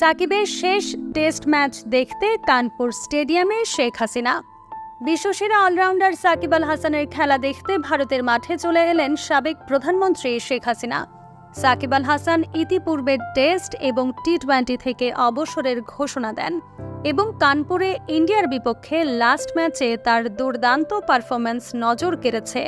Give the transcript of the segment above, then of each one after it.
সাকিবের শেষ test match দেখতে কানপুর স্টেডিয়ামে শেখ হাসিনা। বিশ্বসেরা অলরাউন্ডার সাকিব আল হাসানের খেলা দেখতে ভারতের মাঠে চলে এলেন সাবেক প্রধানমন্ত্রী শেখ হাসিনা। সাকিব আল হাসান ইতিপূর্বে টেস্ট এবং টি টোয়েন্টি থেকে অবসরের ঘোষণা দেন এবং কানপুরে ইন্ডিয়ার বিপক্ষে লাস্ট ম্যাচে তার দুর্দান্ত পারফরম্যান্স নজর কেড়েছে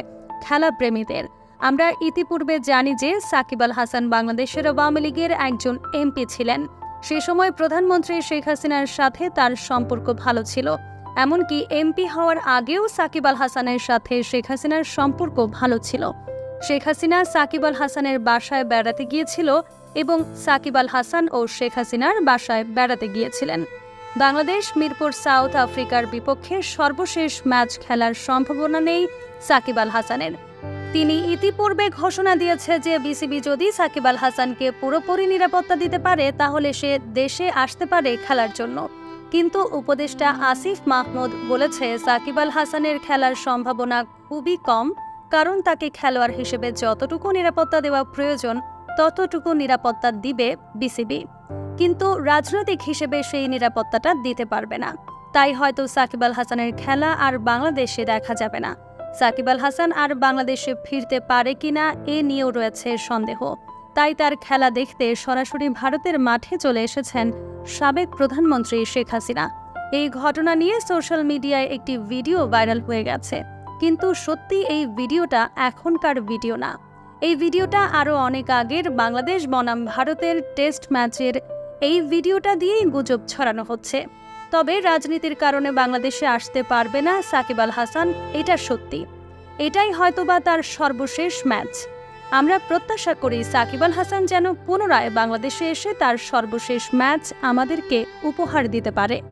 খেলাপ্রেমীদের। আমরা ইতিপূর্বে জানি যে সাকিব আল হাসান বাংলাদেশের আওয়ামী লীগের একজন এমপি ছিলেন। সে সময় প্রধানমন্ত্রী শেখ হাসিনার সাথে তার সম্পর্ক ভালো ছিল, এমনকি এমপি হওয়ার আগেও সাকিব আল হাসানের সাথে শেখ হাসিনার সম্পর্ক ভালো ছিল। শেখ হাসিনা সাকিব আল হাসানের বাসায় বেড়াতে গিয়েছিল এবং সাকিব আল হাসান ও শেখ হাসিনার বাসায় বেড়াতে গিয়েছিলেন। বাংলাদেশ, মিরপুর, সাউথ আফ্রিকার বিপক্ষে সর্বশেষ ম্যাচ খেলার সম্ভাবনা নেই সাকিব আল হাসানের। তিনি ইতিপূর্বে ঘোষণা দিয়েছে যে বিসিবি যদি সাকিব আল হাসানকে পুরোপুরি নিরাপত্তা দিতে পারে, তাহলে সে দেশে আসতে পারে খেলার জন্য। কিন্তু উপদেষ্টা আসিফ মাহমুদ বলেছে, সাকিব আল হাসানের খেলার সম্ভাবনা খুবই কম, কারণ তাকে খেলোয়াড় হিসেবে যতটুকু নিরাপত্তা দেওয়া প্রয়োজন, ততটুকু নিরাপত্তা দিবে বিসিবি। কিন্তু রাজনৈতিক হিসেবে সেই নিরাপত্তাটা দিতে পারবে না। তাই হয়তো সাকিব আল হাসানের খেলা আর বাংলাদেশে দেখা যাবে না। সাকিব আল হাসান আর বাংলাদেশে ফিরতে পারে কিনা এ নিয়েও রয়েছে সন্দেহ। তাই তার খেলা দেখতে সরাসরি ভারতের মাঠে চলে এসেছেন সাবেক প্রধানমন্ত্রী শেখ হাসিনা। এই ঘটনা নিয়ে সোশ্যাল মিডিয়ায় একটি ভিডিও ভাইরাল হয়ে গেছে। কিন্তু সত্যি এই ভিডিওটা এখনকার ভিডিও না। এই ভিডিওটা আরও অনেক আগের বাংলাদেশ বনাম ভারতের টেস্ট ম্যাচের এই ভিডিওটা দিয়েই গুজব ছড়ানো হচ্ছে। তবে রাজনীতির কারণে বাংলাদেশে আসতে পারবে না সাকিব আল হাসান, এটা সত্যি। এটাই হয়তোবা তার সর্বশেষ ম্যাচ। আমরা প্রত্যাশা করি সাকিব আল হাসান যেন পুনরায় বাংলাদেশে এসে তার সর্বশেষ ম্যাচ আমাদেরকে উপহার দিতে পারে।